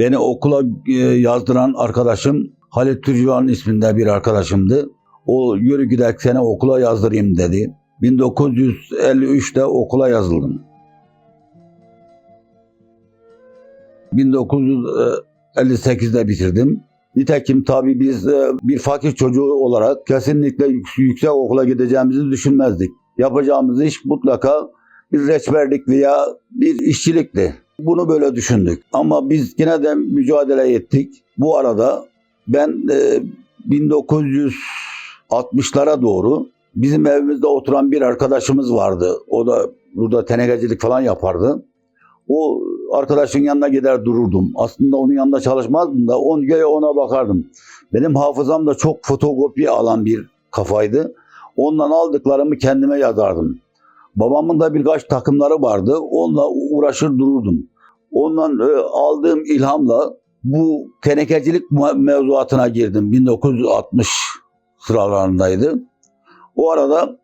Beni okula e, yazdıran arkadaşım Halit Türcüvan isminde bir arkadaşımdı. O yürü gidelim seni okula yazdırayım dedi. 1953'te okula yazıldım. 1958'de bitirdim. Nitekim tabii biz e, bir fakir çocuğu olarak kesinlikle yük- yüksek okula gideceğimizi düşünmezdik. Yapacağımız iş mutlaka bir reçberlik veya bir işçilikti. Bunu böyle düşündük. Ama biz yine de mücadele ettik. Bu arada ben e, 1960'lara doğru bizim evimizde oturan bir arkadaşımız vardı. O da burada tenekecilik falan yapardı. O arkadaşın yanına gider dururdum. Aslında onun yanında çalışmazdım da on göre ona bakardım. Benim hafızam da çok fotokopi alan bir kafaydı. Ondan aldıklarımı kendime yazardım. Babamın da birkaç takımları vardı. Onunla uğraşır dururdum. Ondan e, aldığım ilhamla bu tenekecilik mevzuatına girdim. 1960 sıralarındaydı. O arada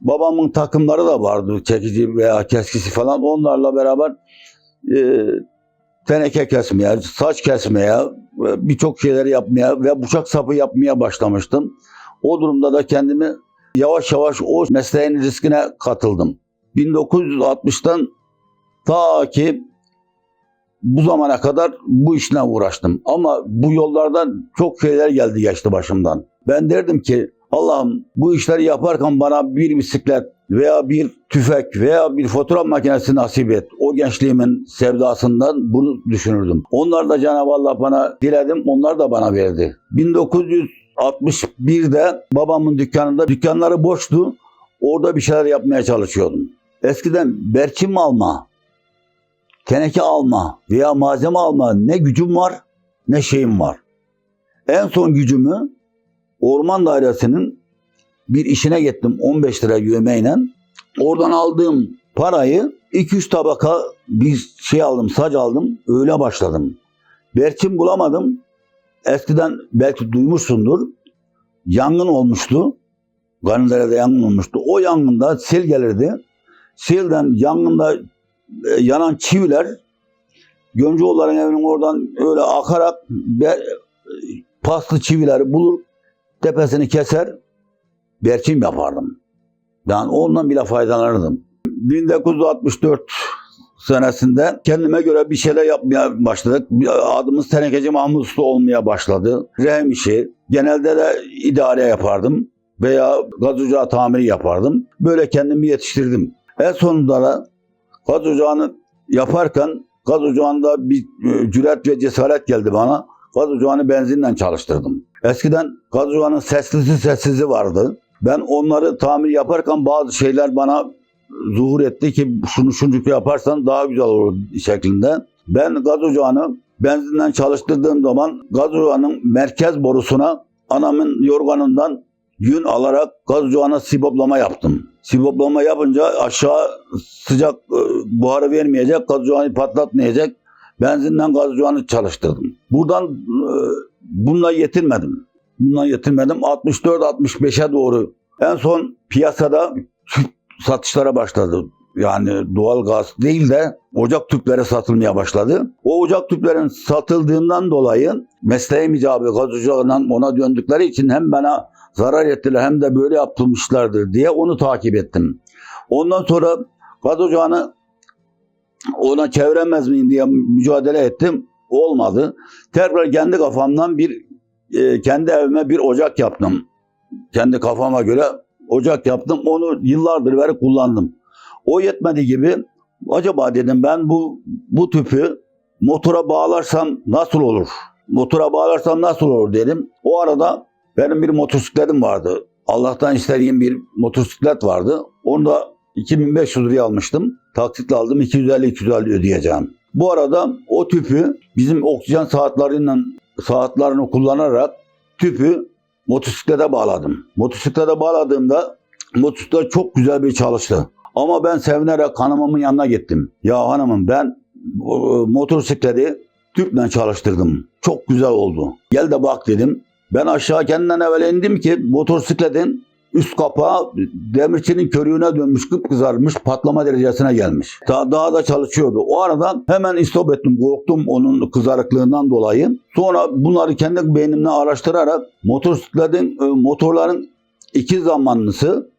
babamın takımları da vardı. Çekici veya keskisi falan. Onlarla beraber e, teneke kesmeye, saç kesmeye, ve birçok şeyleri yapmaya ve bıçak sapı yapmaya başlamıştım. O durumda da kendimi yavaş yavaş o mesleğin riskine katıldım. 1960'tan ta ki bu zamana kadar bu işle uğraştım. Ama bu yollardan çok şeyler geldi geçti başımdan. Ben derdim ki Allah'ım bu işleri yaparken bana bir bisiklet veya bir tüfek veya bir fotoğraf makinesi nasip et. O gençliğimin sevdasından bunu düşünürdüm. Onlar da Cenab-ı Allah bana diledim, onlar da bana verdi. 1961'de babamın dükkanında, dükkanları boştu. Orada bir şeyler yapmaya çalışıyordum. Eskiden berçim alma, teneke alma veya malzeme alma ne gücüm var ne şeyim var. En son gücümü orman dairesinin bir işine gittim 15 lira yövmeyle. Oradan aldığım parayı 2-3 tabaka bir şey aldım, saç aldım. Öyle başladım. Berçim bulamadım. Eskiden belki duymuşsundur. Yangın olmuştu. Ganidere'de yangın olmuştu. O yangında sel gelirdi. Selden yangında e, yanan çiviler Göncüoğulların evinin oradan öyle akarak be, paslı çivileri bulur tepesini keser berçim yapardım. Yani ondan bile faydalanırdım. 1964 senesinde kendime göre bir şeyler yapmaya başladık. Adımız Tenekeci Mahmut Usta olmaya başladı. Rehem işi. Genelde de idare yapardım veya gaz ocağı tamiri yapardım. Böyle kendimi yetiştirdim. En sonunda da gaz ocağını yaparken gaz ocağında bir e, cüret ve cesaret geldi bana. Gaz ocağını benzinle çalıştırdım. Eskiden gaz ocağının seslisi sessizi vardı. Ben onları tamir yaparken bazı şeyler bana zuhur etti ki şunu şunu yaparsan daha güzel olur şeklinde. Ben gaz ocağını benzinden çalıştırdığım zaman gaz ocağının merkez borusuna anamın yorganından yün alarak gaz ocağına siboplama yaptım. Siboplama yapınca aşağı sıcak e, buharı vermeyecek, gaz ocağını patlatmayacak benzinden gaz ocağını çalıştırdım. Buradan e, bununla yetinmedim. Bununla yetinmedim. 64-65'e doğru en son piyasada satışlara başladı. Yani doğal gaz değil de ocak tüpleri satılmaya başladı. O ocak tüplerin satıldığından dolayı mesleğim icabı gaz ocağından ona döndükleri için hem bana zarar ettiler hem de böyle yapılmışlardır diye onu takip ettim. Ondan sonra gaz ocağını ona çeviremez miyim diye mücadele ettim. Olmadı. Tekrar kendi kafamdan bir e, kendi evime bir ocak yaptım. Kendi kafama göre ocak yaptım. Onu yıllardır beri kullandım. O yetmedi gibi acaba dedim ben bu bu tüpü motora bağlarsam nasıl olur? Motora bağlarsam nasıl olur dedim. O arada benim bir motosikletim vardı. Allah'tan istediğim bir motosiklet vardı. Onu da 2500 liraya almıştım. Taksitle aldım 250-250 ödeyeceğim. Bu arada o tüpü bizim oksijen saatleriyle saatlerini kullanarak tüpü motosiklete bağladım. Motosiklete bağladığımda motosiklet çok güzel bir çalıştı. Ama ben sevinerek hanımımın yanına gittim. Ya hanımım ben bu motosikleti tüple çalıştırdım. Çok güzel oldu. Gel de bak dedim. Ben aşağı kendinden evvel indim ki motosikletin Üst kapağı demirçinin körüğüne dönmüş, kıpkızarmış, patlama derecesine gelmiş. Daha, daha da çalışıyordu. O arada hemen istop ettim, korktum onun kızarıklığından dolayı. Sonra bunları kendi beynimle araştırarak motosikletin, e, motorların iki zamanlısı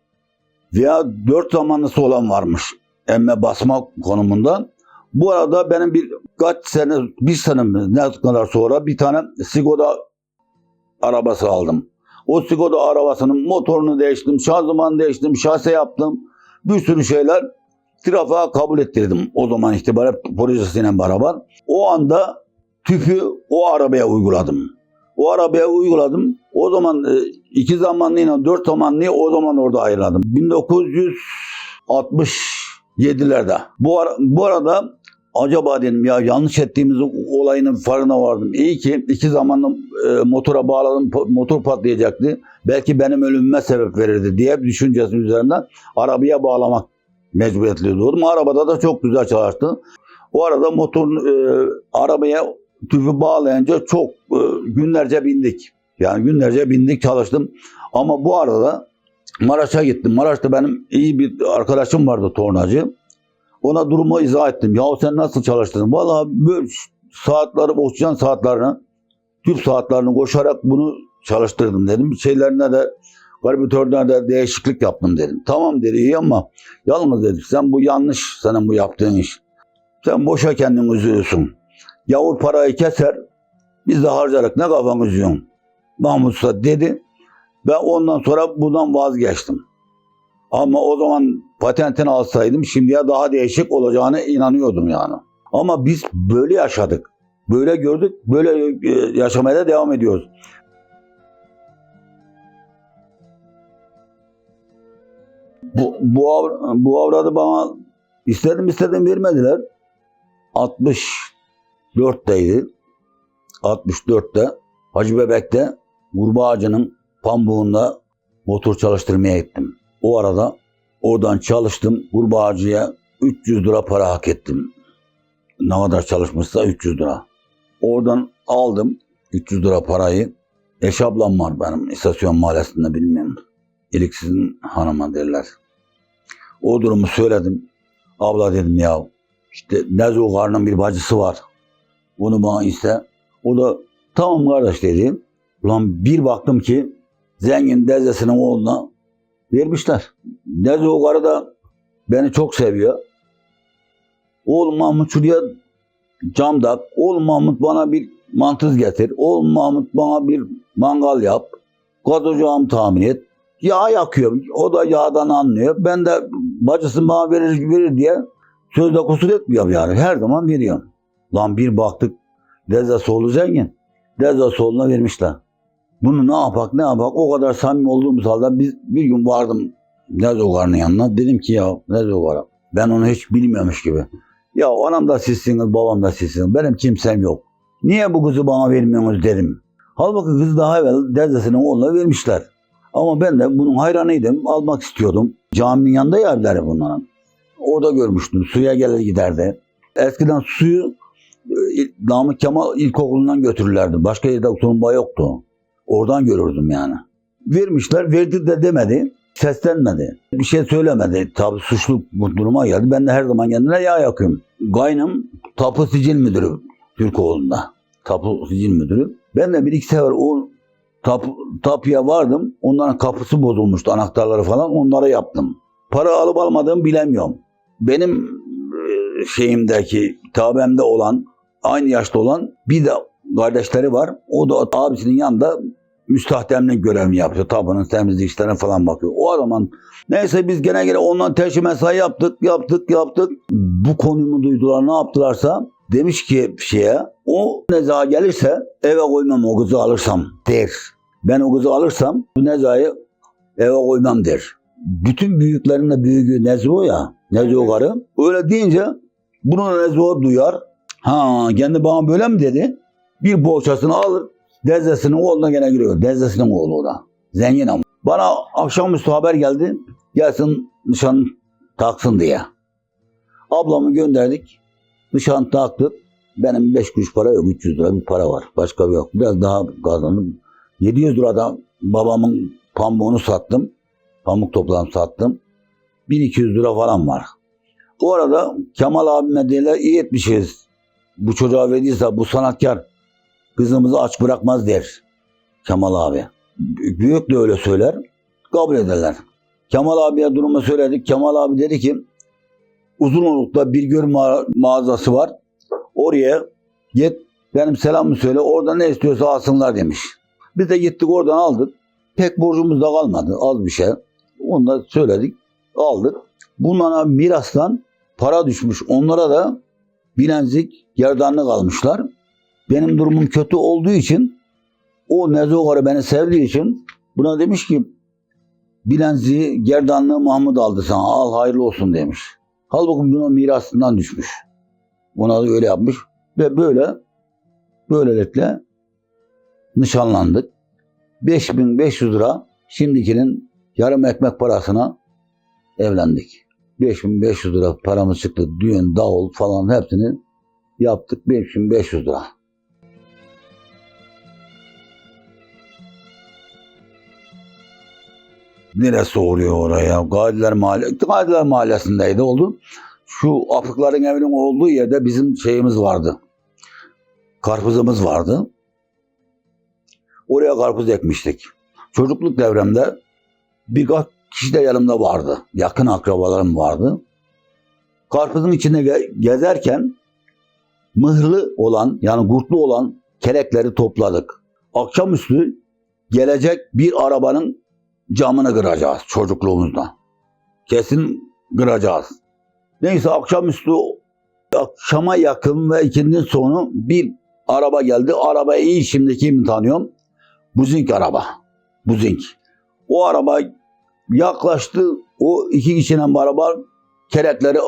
veya dört zamanlısı olan varmış. Emme basma konumunda. Bu arada benim bir kaç sene, bir sene ne kadar sonra bir tane Skoda arabası aldım. O Skoda arabasının motorunu değiştim, şanzıman değiştim, şase yaptım. Bir sürü şeyler trafiğe kabul ettirdim. O zaman itibaren projesiyle beraber. O anda tüpü o arabaya uyguladım. O arabaya uyguladım. O zaman e, iki zamanlıyla dört zamanlıyı o zaman orada ayırladım. 1967'lerde. Bu, ara, bu arada acaba dedim ya yanlış ettiğimiz olayının farına vardım. İyi ki iki zamanlı e, motora bağladım. Motor patlayacaktı. Belki benim ölümüme sebep verirdi diye bir düşüncesi üzerinden arabaya bağlamak mecburiyetli doğdum. Arabada da çok güzel çalıştı. O arada motor e, arabaya tüpü bağlayınca çok e, günlerce bindik. Yani günlerce bindik çalıştım. Ama bu arada Maraş'a gittim. Maraş'ta benim iyi bir arkadaşım vardı tornacı. Ona durumu izah ettim. Ya sen nasıl çalıştın? Valla böyle saatleri, oksijen saatlerini, tüp saatlerini koşarak bunu çalıştırdım dedim. Şeylerine de karbüratörlerine de değişiklik yaptım dedim. Tamam dedi iyi ama yalnız dedi sen bu yanlış senin bu yaptığın iş. Sen boşa kendini üzüyorsun. Yavur parayı keser biz de harcarak ne kafan üzüyorsun. Mahmut dedi. Ben ondan sonra bundan vazgeçtim. Ama o zaman patentini alsaydım şimdiye daha değişik olacağını inanıyordum yani. Ama biz böyle yaşadık. Böyle gördük, böyle e, yaşamaya da devam ediyoruz. Bu, bu, avr- bu avradı bana istedim istedim vermediler. 64'teydi. 64'te Hacı Bebek'te Gurba Ağacı'nın pambuğunda motor çalıştırmaya gittim. O arada oradan çalıştım. Gurba Ağacı'ya 300 lira para hak ettim. Ne kadar çalışmışsa 300 lira. Oradan aldım 300 lira parayı. Eş ablam var benim istasyon mahallesinde bilmiyorum. İliksizin hanıma derler. O durumu söyledim. Abla dedim ya işte Nezo Karn'ın bir bacısı var. Bunu bana iste. O da tamam kardeş dedi. Ulan bir baktım ki zengin dezesinin oğluna vermişler. Nezo Karı da beni çok seviyor. Oğlum Mahmut şuraya cam tak. Oğlum Mahmut bana bir mantız getir. Oğlum Mahmut bana bir mangal yap. Gaz ocağımı tahmin et. Yağ yakıyor. O da yağdan anlıyor. Ben de bacısı bana verir, verir diye sözde kusur etmiyorum yani. Her zaman veriyorum. Lan bir baktık Dezze Soğlu zengin. Dezze Soğlu'na vermişler. Bunu ne yapak ne yapak o kadar samimi olduğumuz halde biz bir gün vardım Dezze Ogar'ın yanına. Dedim ki ya Dezze Ogar'a ben onu hiç bilmiyormuş gibi. Ya anam da sizsiniz babam da sizsiniz. Benim kimsem yok. Niye bu kızı bana vermiyorsunuz dedim. Halbuki kızı daha evvel Dezzesinin oğluna vermişler. Ama ben de bunun hayranıydım. Almak istiyordum. Caminin yanında ya evleri bunların. Orada görmüştüm. Suya gelir giderdi. Eskiden suyu e, Namık Kemal İlkokulu'ndan götürürlerdi. Başka yerde oturumba yoktu. Oradan görürdüm yani. Vermişler, verdi de demedi. Seslenmedi. Bir şey söylemedi. Tabii suçlu bu duruma geldi. Ben de her zaman kendine yağ yakıyorum. Gaynım tapu sicil müdürü Türkoğlu'nda. Tapu sicil müdürü. Ben de bir iki sefer o tapu, tapuya vardım. Onların kapısı bozulmuştu. Anahtarları falan. Onlara yaptım. Para alıp almadığımı bilemiyorum. Benim e, şeyimdeki tabemde olan aynı yaşta olan bir de kardeşleri var. O da abisinin yanında müstahdemlik görevini yapıyor. Tabanın temizlik işlerine falan bakıyor. O zaman neyse biz gene gene ondan teşhi mesai yaptık, yaptık, yaptık. Bu konumu duydular ne yaptılarsa demiş ki şeye o neza gelirse eve koymam o kızı alırsam der. Ben o kızı alırsam bu nezayı eve koymam der. Bütün büyüklerin de büyüğü Nezvo ya. Nezvo karı. Öyle deyince bunu Nezvo duyar. Ha kendi bana böyle mi dedi? Bir boğçasını alır. Dezesinin oğluna gene giriyor. Dezesinin oğlu o da. Zengin ama. Bana akşamüstü haber geldi. Gelsin nişan taksın diye. Ablamı gönderdik. Nişan taktık. Benim 5 kuruş para yok. 300 lira bir para var. Başka bir yok. Biraz daha kazandım. 700 liradan babamın pamuğunu sattım. Pamuk topladım sattım. 1200 lira falan var. O arada Kemal abime diyorlar iyi etmişiz. Bu çocuğa verdiyse bu sanatkar kızımızı aç bırakmaz der. Kemal abi. Büyük de öyle söyler. Kabul ederler. Kemal abiye durumu söyledik. Kemal abi dedi ki Uzunoluk'ta bir gör ma- mağazası var. Oraya git benim selamımı söyle. Orada ne istiyorsa alsınlar demiş. Biz de gittik oradan aldık. Pek borcumuz da kalmadı. Az bir şey. Onu da söyledik. Aldık. Bunlara mirastan para düşmüş. Onlara da bilezik gerdanlık almışlar. Benim durumum kötü olduğu için o Nezogar'ı beni sevdiği için buna demiş ki bilenziği gerdanlığı Mahmut aldı sana al hayırlı olsun demiş. Halbuki buna mirasından düşmüş. Buna da öyle yapmış ve böyle böylelikle nişanlandık. 5500 lira şimdikinin yarım ekmek parasına evlendik. 5500 lira paramız çıktı. Düğün, davul falan hepsini yaptık. 5500 lira. Neresi oluyor oraya? Gadiler Mahalle, Gadiler Mahallesi'ndeydi oldu. Şu Afrikların evinin olduğu yerde bizim şeyimiz vardı. Karpuzumuz vardı. Oraya karpuz ekmiştik. Çocukluk devremde birkaç kişi de yanımda vardı. Yakın akrabalarım vardı. Karpuzun içinde ge- gezerken mıhlı olan yani kurtlu olan kelekleri topladık. Akşamüstü gelecek bir arabanın camını kıracağız çocukluğumuzda. Kesin kıracağız. Neyse akşamüstü akşama yakın ve ikindinin sonu bir araba geldi. Arabayı iyi şimdi kim tanıyorum? Buzink araba. Buzink. O araba yaklaştı. O iki kişinin araba kerekleri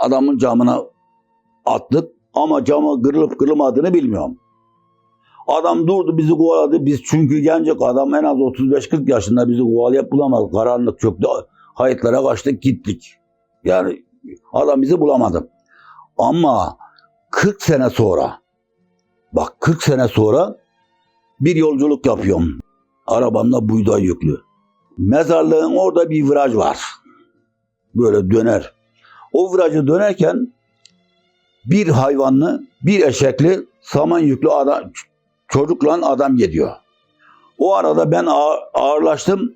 adamın camına attık. Ama camı kırılıp kırılmadığını bilmiyorum. Adam durdu bizi kovaladı. Biz çünkü gencek adam en az 35-40 yaşında bizi kovalayıp bulamadı. Karanlık çöktü. Hayıtlara kaçtık gittik. Yani adam bizi bulamadı. Ama 40 sene sonra bak 40 sene sonra bir yolculuk yapıyorum. Arabamda buğday yüklü. Mezarlığın orada bir viraj var. Böyle döner. O virajı dönerken bir hayvanlı, bir eşekli, saman yüklü adam, çocukla adam gidiyor. O arada ben ağır- ağırlaştım.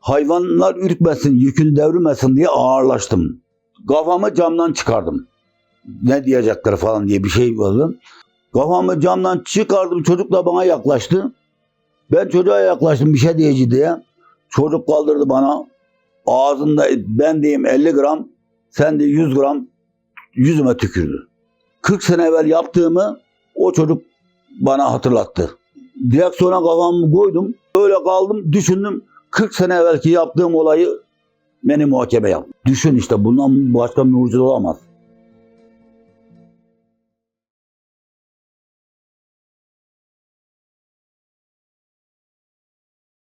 Hayvanlar ürkmesin, yükünü devirmesin diye ağırlaştım. Kafamı camdan çıkardım. Ne diyecekler falan diye bir şey vardı. Kafamı camdan çıkardım. Çocuk da bana yaklaştı. Ben çocuğa yaklaştım bir şey diyeceği diye. Çocuk kaldırdı bana. Ağzında ben diyeyim 50 gram, sen de 100 gram yüzüme tükürdü. 40 sene evvel yaptığımı o çocuk bana hatırlattı. Direksiyona kafamı koydum. Böyle kaldım, düşündüm. 40 sene evvelki yaptığım olayı beni muhakeme yap. Düşün işte bundan başka mucize olamaz.